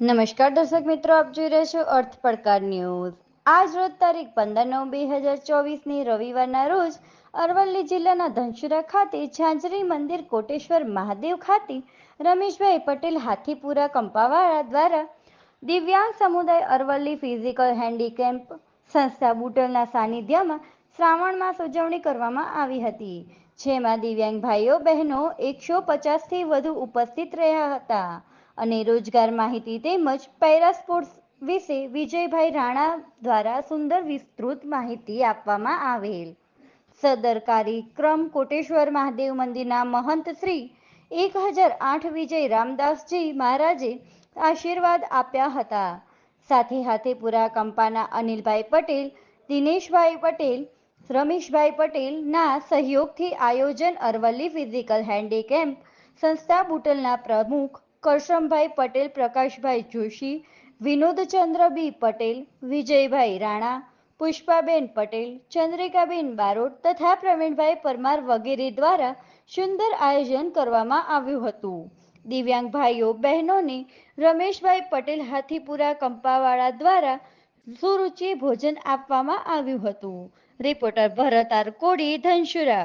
નમસ્કાર દર્શક મિત્રો, આપ જોઈ રહ્યા છો અર્થ પડકાર ન્યૂઝ. આજ રોજ તારીખ પંદર નવ બે હજાર ચોવીસની રવિવારના રોજ અરવલ્લી જિલ્લાના ધનસુરા ખાતે ઝાંઝરી મંદિર કોટેશ્વર મહાદેવ ખાતે રમેશભાઈ પટેલ હાથીપુરા કંપાવાળા દ્વારા દિવ્યાંગ સમુદાય અરવલ્લી ફિઝિકલ હેન્ડીકેમ્પ સંસ્થા બુટલના સાનિધ્યમાં શ્રાવણ માસ ઉજવણી કરવામાં આવી હતી, જેમાં દિવ્યાંગ ભાઈઓ બહેનો એકસો પચાસથી વધુ ઉપસ્થિત રહ્યા હતા. અને રોજગાર માહિતી તેમજ પેરા સ્પોર્ટ્સ વિશે વિજયભાઈ રાણા દ્વારા સુંદર વિસ્તૃત માહિતી આપવામાં આવેલ. સદર કાર્યક્રમ કોટેશ્વર મહાદેવ મંદિરના મહંત શ્રી એક હજાર આઠ વિજય રામદાસજી મહારાજે આશીર્વાદ આપ્યા હતા. સાથે હાથેપુરા કંપાના અનિલભાઈ પટેલ, દિનેશભાઈ પટેલ, રમેશભાઈ પટેલના સહયોગથી આયોજન અરવલ્લી ફિઝિકલ હેન્ડીકેમ્પ સંસ્થા બુટલના પ્રમુખ કરશમભાઈ પટેલ, પ્રકાશભાઈ જોશી વિનોદચંદ્ર બી પટેલ, વિજયભાઈ રાણા, પુષ્પાબેન પટેલ, ચંદ્રિકાબેન બારોટ તથા પ્રવીણભાઈ પરમાર વગેરે દ્વારા સુંદર આયોજન કરવામાં આવ્યું હતું. દિવ્યાંગ ભાઈઓ, બહેનોને રમેશભાઈ પટેલ હાથીપુરા કંપાવાળા દ્વારા સુરુચિ ભોજન આપવામાં આવ્યું હતું. રિપોર્ટર ભરત આર કોડી ધનસુરા